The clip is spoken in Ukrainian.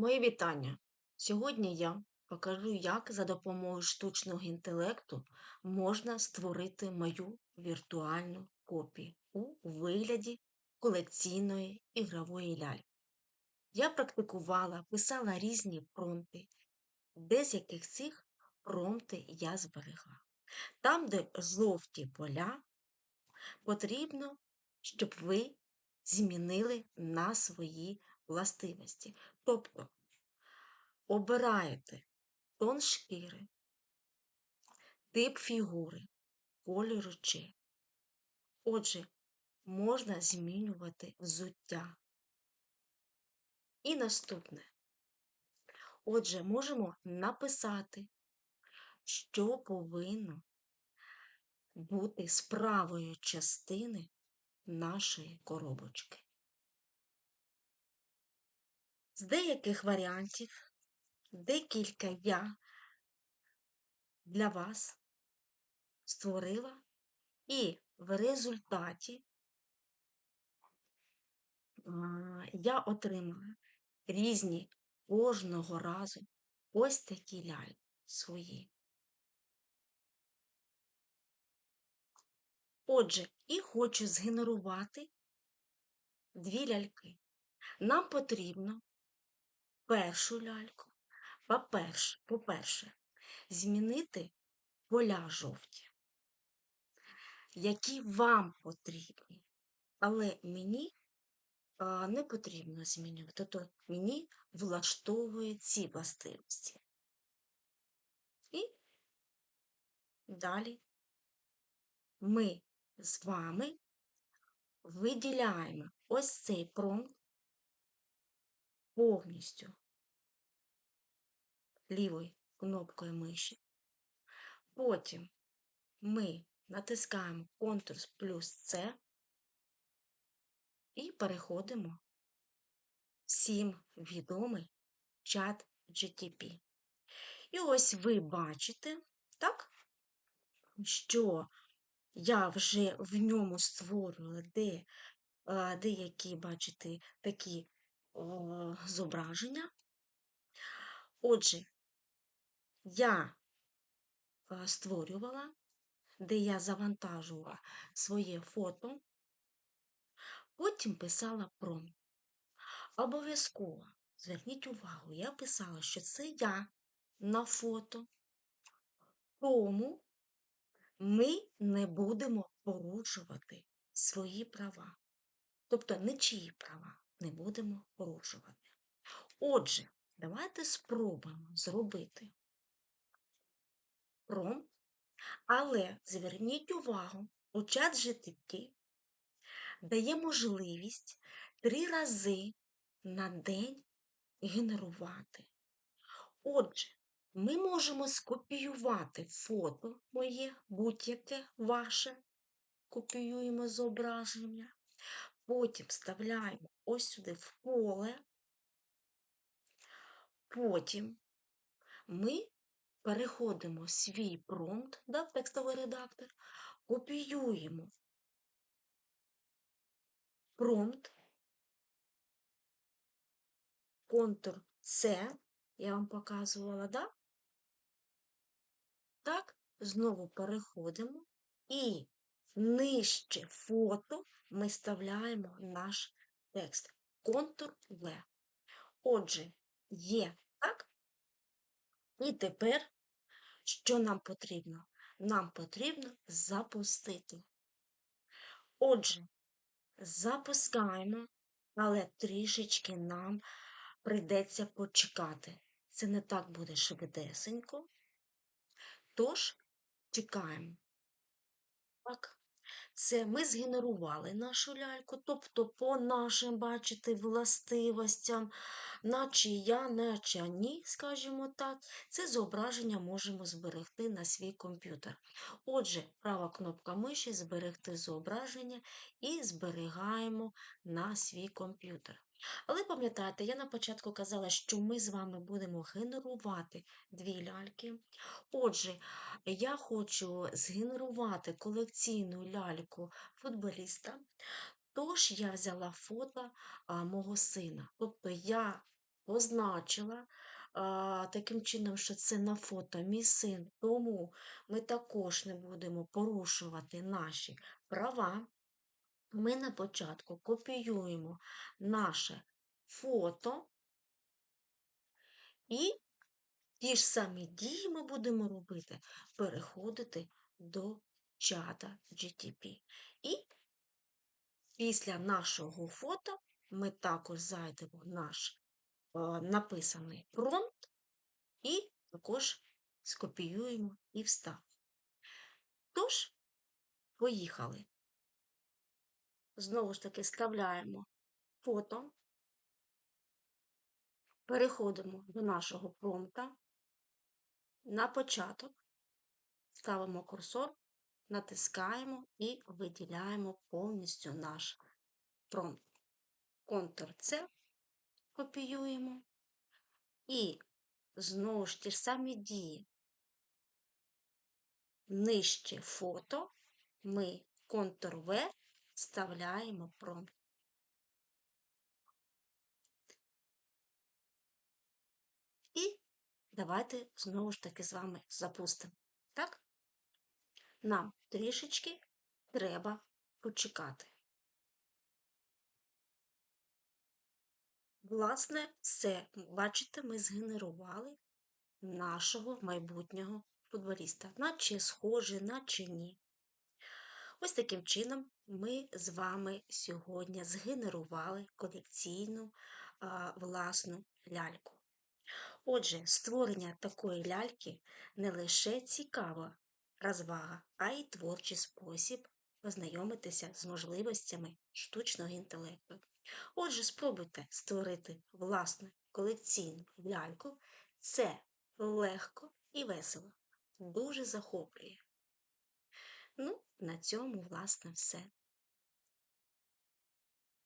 Мої вітання! Сьогодні я покажу, як за допомогою штучного інтелекту можна створити мою віртуальну копію у вигляді колекційної ігрової ляльки. Я практикувала, писала різні промпти, де з яких цих промпти я зберегла. Там, де жовті поля, потрібно, щоб ви змінили на свої властивості. Тобто обираєте тон шкіри, тип фігури, колір очей. Отже, можна змінювати взуття. І наступне. Отже, можемо написати, що повинно бути з правої частини нашої коробочки. З деяких варіантів декілька я для вас створила, і в результаті я отримала різні кожного разу ось такі ляльки свої. Отже, і хочу згенерувати дві ляльки. Нам потрібно першу ляльку, по-перше, змінити поля жовті, які вам потрібні, але мені не потрібно змінювати, тобто мені влаштовує ці властивості. І далі ми з вами виділяємо ось цей промпт повністю лівою кнопкою миші. Потім ми натискаємо Ctrl плюс C і переходимо всім відомий чат GTP. І ось ви бачите, так, що я вже в ньому створювала де, деякі, бачите, такі зображення. Отже, я е, створювала, де я завантажувала своє фото, потім писала промпт. Обов'язково зверніть увагу, я писала, що це я на фото, тому ми не будемо порушувати свої права, тобто нічиї права не будемо порушувати. Отже, давайте спробуємо зробити пром, але зверніть увагу, у чат GTP дає можливість три рази на день генерувати. Отже, ми можемо скопіювати фото моє, будь-яке ваше, копіюємо зображення, потім вставляємо ось сюди в поле, потім ми переходимо свій промпт, да, текстовий редактор, копіюємо промпт, контур С, я вам показувала, да? Так, знову переходимо і нижче фото ми вставляємо наш текст. Контур В. Отже, є, так? І тепер, що нам потрібно? Нам потрібно запустити. Отже, запускаємо, але трішечки нам прийдеться почекати. Це не так буде швидесенько. Тож, чекаємо. Так. Це ми згенерували нашу ляльку, тобто по нашим, бачите, властивостям, наче я, наче ні, скажімо так, це зображення можемо зберегти на свій комп'ютер. Отже, права кнопка миші зберегти зображення і зберігаємо на свій комп'ютер. Але пам'ятаєте, я на початку казала, що ми з вами будемо генерувати дві ляльки. Отже, я хочу згенерувати колекційну ляльку футболіста, тож я взяла фото а, мого сина. Тобто я позначила а, таким чином, що це на фото мій син, тому ми також не будемо порушувати наші права. Ми на початку копіюємо наше фото і ті ж самі дії ми будемо робити, переходити до чата GTP. І після нашого фото ми також зайдемо в наш е, написаний промпт і також скопіюємо і вставимо. Тож, поїхали. Знову ж таки, вставляємо фото, переходимо до нашого промпта. На початок ставимо курсор, натискаємо і виділяємо повністю наш промпт. Ctrl-C копіюємо. І знову ж ті ж самі дії. Нижче фото ми Ctrl-V вставляємо промпт. І давайте знову ж таки з вами запустимо. Так? Нам трішечки треба почекати. Власне, все, бачите, ми згенерували нашого майбутнього футболіста, наче схоже, наче ні. Ось таким чином ми з вами сьогодні згенерували колекційну а, власну ляльку. Отже, створення такої ляльки не лише цікава розвага, а й творчий спосіб познайомитися з можливостями штучного інтелекту. Отже, спробуйте створити власну колекційну ляльку. Це легко і весело, дуже захоплює. Ну, на цьому, власне, все.